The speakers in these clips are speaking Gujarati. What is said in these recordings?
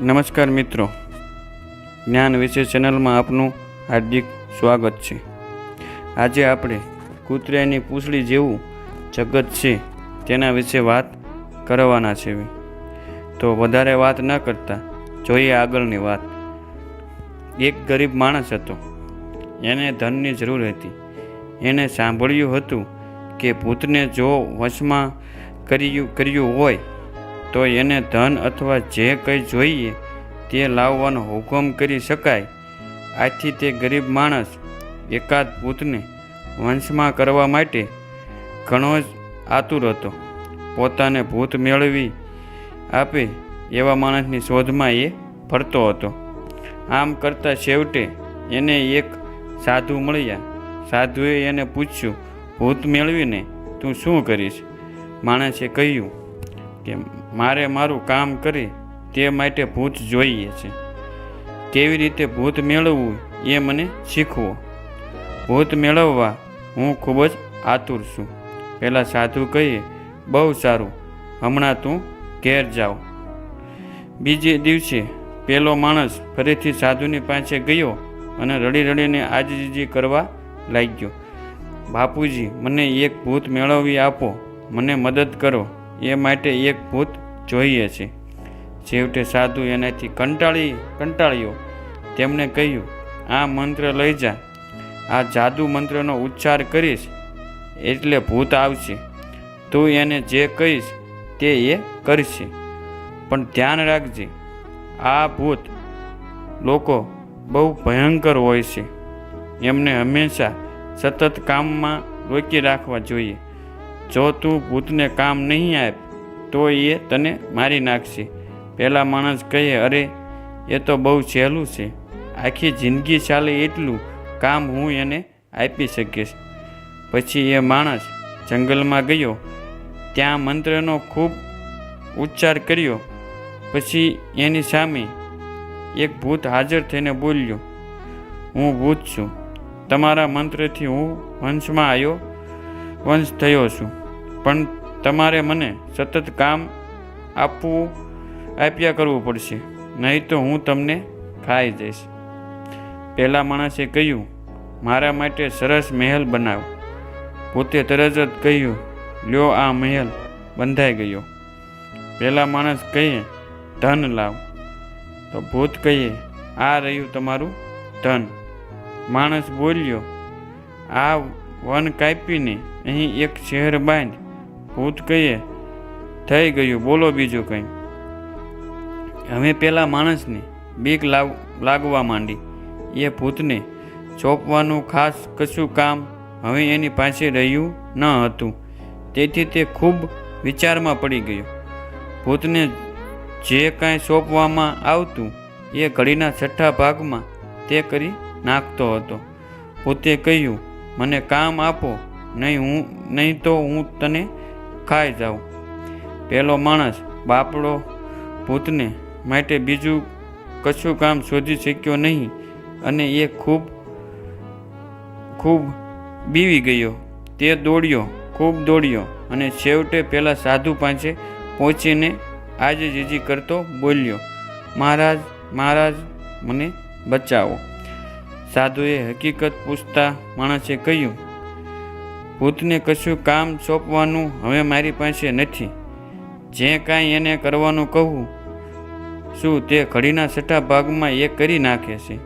નમસ્કાર મિત્રો. જ્ઞાન વિશે ચેનલમાં આપનું હાર્દિક સ્વાગત છે. આજે આપણે કૂતરાની પૂંછડી જેવું જગત છે તેના વિશે વાત કરવાના છે. તો વધારે વાત ન કરતા જોઈએ આગળની વાત. એક ગરીબ માણસ હતો. એને ધનની જરૂર હતી. એને સાંભળ્યું હતું કે ભૂતને જો વશમાં કર્યું કર્યું હોય તો એને ધન અથવા જે કંઈ જોઈએ તે લાવવાનો હુકમ કરી શકાય. આથી તે ગરીબ માણસ એકાદ ભૂતને વંશમાં કરવા માટે ઘણો જ આતુર હતો. પોતાને ભૂત મેળવી આપે એવા માણસની શોધમાં એ ફરતો હતો. આમ કરતાં છેવટે એને એક સાધુ મળ્યા. સાધુએ એને પૂછ્યું, ભૂત મેળવીને તું શું કરીશ? માણસે કહ્યું કે મારે મારું કામ કરી તે માટે ભૂત જોઈએ છે. કેવી રીતે ભૂત મેળવવું એ મને શીખવો. ભૂત મેળવવા હું ખૂબ જ આતુર છું. પહેલાં સાધુ કહીએ, બહુ સારું, હમણાં તું ઘેર જાઓ બીજે દિવસે પેલો માણસ ફરીથી સાધુની પાસે ગયો અને રડી રડીને આજીજી કરવા લાગ્યો. બાપુજી, મને એક ભૂત મેળવી આપો, મને મદદ કરો. એ માટે એક ભૂત જોઈએ છે. છેવટે સાધુ એનાથી કંટાળી કંટાળ્યો. તેમણે કહ્યું, આ મંત્ર લઈ જા. આ જાદુ મંત્રનો ઉચ્ચાર કરીશ, એટલે ભૂત આવશે. તું એને જે કહીશ તે એ કરશે. પણ ધ્યાન રાખજે, આ ભૂત લોકો બહુ ભયંકર હોય છે. એમને હંમેશા સતત કામમાં રોકી રાખવા જોઈએ. જો તું ભૂતને કામ નહીં આપ તો એ તને મારી નાખશે. પહેલાં માણસ કહે, અરે, એ તો બહુ સહેલું છે. આખી જિંદગી ચાલે એટલું કામ હું એને આપી શકીશ. પછી એ માણસ જંગલમાં ગયો. ત્યાં મંત્રનો ખૂબ ઉચ્ચાર કર્યો. પછી એની સામે એક ભૂત હાજર થઈને બોલ્યો, હું ભૂત છું. તમારા મંત્રથી હું વંશમાં આવ્યો વંશ થયો છું. પણ તમારે મને સતત કામ આપવું, આપ્યા કરવું પડશે. નહીં તો હું તમને ખાઈ જઈશ. પહેલાં માણસે કહ્યું, મારા માટે સરસ મહેલ બનાવ. પોતે તરત જ કહ્યું, લ્યો આ મહેલ. બંધાઈ ગયો. પહેલાં માણસ કહીએ ધન લાવ. તો ભૂત કહીએ આ રહ્યું તમારું ધન. માણસ બોલ્યો, આ વન કાપીને અહીં એક શહેર બાંધ. ભૂત કહીએ, થઈ ગયું, બોલો બીજું કંઈ. હવે પેલા માણસને બીક લાગ લાગવા માંડી. એ ભૂતને ચોંપવાનું ખાસ કશું કામ હવે એની પાસે રહ્યું ન હતું. તેથી તે ખૂબ વિચારમાં પડી ગયો. ભૂતને જે કાંઈ સોંપવામાં આવતું, એ ઘડીના છઠ્ઠા ભાગમાં તે કરી નાખતો હતો. ભૂતે કહ્યું, મને કામ આપો, નહીં હું, નહીં તો હું તને ખાઈ જાઉં. પહેલો માણસ બાપડો ભૂતને માટે બીજું કશું કામ શોધી શક્યો નહીં અને એ ખૂબ ખૂબ બીવી ગયો. તે દોડ્યો, ખૂબ દોડ્યો અને છેવટે પેલા સાધુ પાસે પહોંચીને આજે જીજી કરતો બોલ્યો, મહારાજ મહારાજ, મને બચાવો. સાધુએ હકીકત પૂછતા માણસે કહ્યું ભૂતને કશું કામ સોંપવાનું હવે મારી પાસે નથી. જે કાંઈ એને કરવાનું કહું, શું તે ઘડીના છઠ્ઠા ભાગમાં એ કરી નાખે છે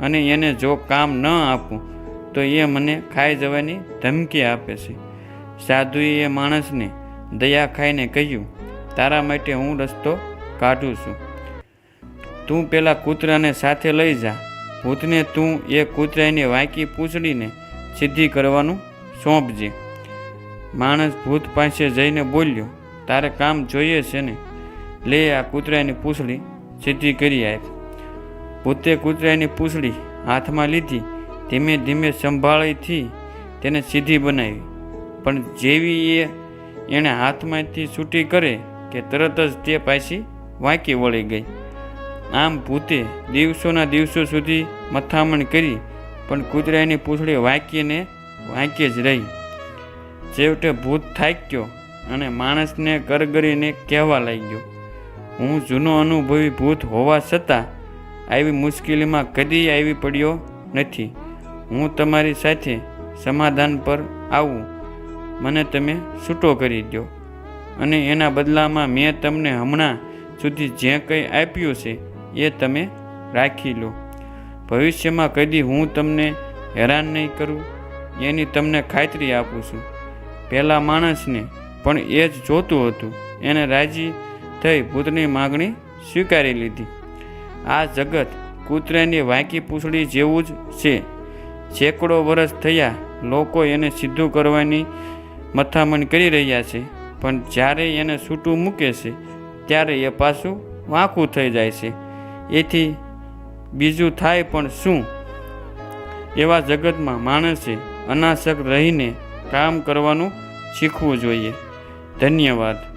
અને એને જો કામ ન આપું, તો એ મને ખાઈ જવાની ધમકી આપે છે. સાધુએ એ માણસને દયા ખાઈને કહ્યું, તારા માટે હું રસ્તો કાઢું છું. તું પેલા કૂતરાને સાથે લઈ જા. ભૂતને તું એ કૂતરાની વાંકી પૂછડીને સિદ્ધિ કરવાનું સોંપજે. માણસ ભૂત પાસે જઈને બોલ્યો, તારે કામ જોઈએ છે ને? લે આ કૂતરાની પૂંછડી સીધી કરી આપ. ભૂતે કૂતરાની પૂંછડી હાથમાં લીધી, ધીમે ધીમે સંભાળીથી તેને સીધી બનાવી. પણ જેવી એ એણે હાથમાંથી છૂટી કરે કે તરત જ તે પાછી વાંકી વળી ગઈ. આમ ભૂતે દિવસોના દિવસો સુધી મથામણ કરી, પણ કૂતરાની પૂંછડી વાંકીને વાંકી જ રહી. છેવટે ભૂત થાક્યો અને માણસને કરગરીને કહેવા લાગ્યો, હું જૂનો અનુભવી ભૂત હોવા છતાં આવી મુશ્કેલીમાં કદી આવી પડ્યો નથી. હું તમારી સાથે સમાધાન પર આવું. મને તમે છૂટો કરી દો અને એના બદલામાં મેં તમને હમણાં સુધી જે કંઈ આપ્યું છે, એ તમે રાખી લો. ભવિષ્યમાં કદી હું તમને હેરાન નહીં કરું. એની તમને ખાતરી આપું છું. પહેલાં માણસને પણ એ જ જોતું હતું. એને રાજી થઈ પુત્રની માગણી સ્વીકારી લીધી. આ જગત કૂતરાની વાંકી પૂંછડી જેવું જ છે. સેંકડો વર્ષ થયા લોકો એને સીધું કરવાની મથામણ કરી રહ્યા છે. પણ જ્યારે એને છૂટું મૂકે છે, ત્યારે એ પાછું વાંકું થઈ જાય છે. એથી બીજું થાય પણ શું? એવા જગતમાં માણસે અનાસક રહીને કામ કરવાનું શીખવું જોઈએ. ધન્યવાદ.